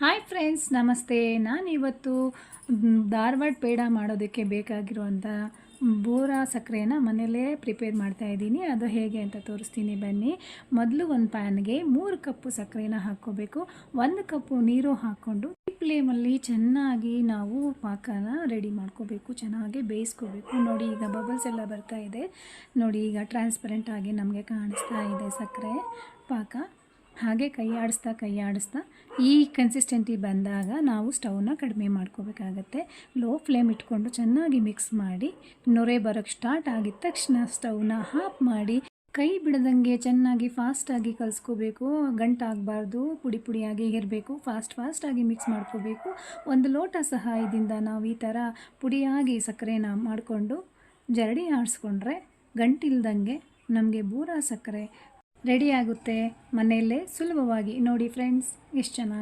Hi friends ನಮಸ್ತೆ. ನಾನಿವತ್ತು ಧಾರವಾಡ ಪೇಡ ಮಾಡೋದಕ್ಕೆ ಬೇಕಾಗಿರುವಂಥ ಬೋರಾ ಸಕ್ಕರೆನ ಮನೆಯಲ್ಲೇ ಪ್ರಿಪೇರ್ ಮಾಡ್ತಾ ಇದ್ದೀನಿ. ಅದು ಹೇಗೆ ಅಂತ ತೋರಿಸ್ತೀನಿ ಬನ್ನಿ. ಮೊದಲು ಒಂದು ಪ್ಯಾನ್ಗೆ ಮೂರು ಕಪ್ಪು ಸಕ್ಕರೆನ ಹಾಕ್ಕೋಬೇಕು. ಒಂದು ಕಪ್ಪು ನೀರು ಹಾಕ್ಕೊಂಡು ಫ್ಲೇಮಲ್ಲಿ ಚೆನ್ನಾಗಿ ನಾವು ಪಾಕನ ರೆಡಿ ಮಾಡ್ಕೋಬೇಕು. ಚೆನ್ನಾಗಿ ಬೇಯಿಸ್ಕೋಬೇಕು. ನೋಡಿ ಈಗ ಬಬಲ್ಸ್ ಎಲ್ಲ ಬರ್ತಾ ಇದೆ. ನೋಡಿ ಈಗ ಟ್ರಾನ್ಸ್ಪರೆಂಟ್ ಆಗಿ ನಮಗೆ ಕಾಣಿಸ್ತಾ ಇದೆ ಸಕ್ಕರೆ ಪಾಕ. ಹಾಗೆ ಕೈ ಆಡಿಸ್ತಾ ಕೈ ಆಡಿಸ್ತಾ ಈ ಕನ್ಸಿಸ್ಟೆಂಟಿ ಬಂದಾಗ ನಾವು ಸ್ಟವ್ನ ಕಡಿಮೆ ಮಾಡ್ಕೋಬೇಕಾಗತ್ತೆ. ಲೋ ಫ್ಲೇಮ್ ಇಟ್ಕೊಂಡು ಚೆನ್ನಾಗಿ ಮಿಕ್ಸ್ ಮಾಡಿ, ನೊರೆ ಬರೋಕ್ಕೆ ಸ್ಟಾರ್ಟ್ ಆಗಿದ ತಕ್ಷಣ ಸ್ಟವ್ನ ಹಾಫ್ ಮಾಡಿ, ಕೈ ಬಿಡದಂಗೆ ಚೆನ್ನಾಗಿ ಫಾಸ್ಟಾಗಿ ಕಲಿಸ್ಕೋಬೇಕು ಗಂಟಾಗಬಾರ್ದು ಪುಡಿ ಪುಡಿಯಾಗಿ ಇರಬೇಕು ಫಾಸ್ಟ್ ಫಾಸ್ಟಾಗಿ ಮಿಕ್ಸ್ ಮಾಡ್ಕೋಬೇಕು. ಒಂದು ಲೋಟ ಸಹಾಯದಿಂದ ನಾವು ಈ ಥರ ಪುಡಿಯಾಗಿ ಸಕ್ಕರೆನ ಮಾಡಿಕೊಂಡು ಜರಡಿ ಆಡಿಸ್ಕೊಂಡ್ರೆ ಗಂಟಿಲ್ದಂಗೆ ನಮಗೆ ಬೂರಾ ಸಕ್ಕರೆ ರೆಡಿ ಆಗುತ್ತೆ ಮನೆಯಲ್ಲೇ ಸುಲಭವಾಗಿ. ನೋಡಿ ಫ್ರೆಂಡ್ಸ್ ಎಷ್ಟು ಚೆನ್ನಾಗಿ.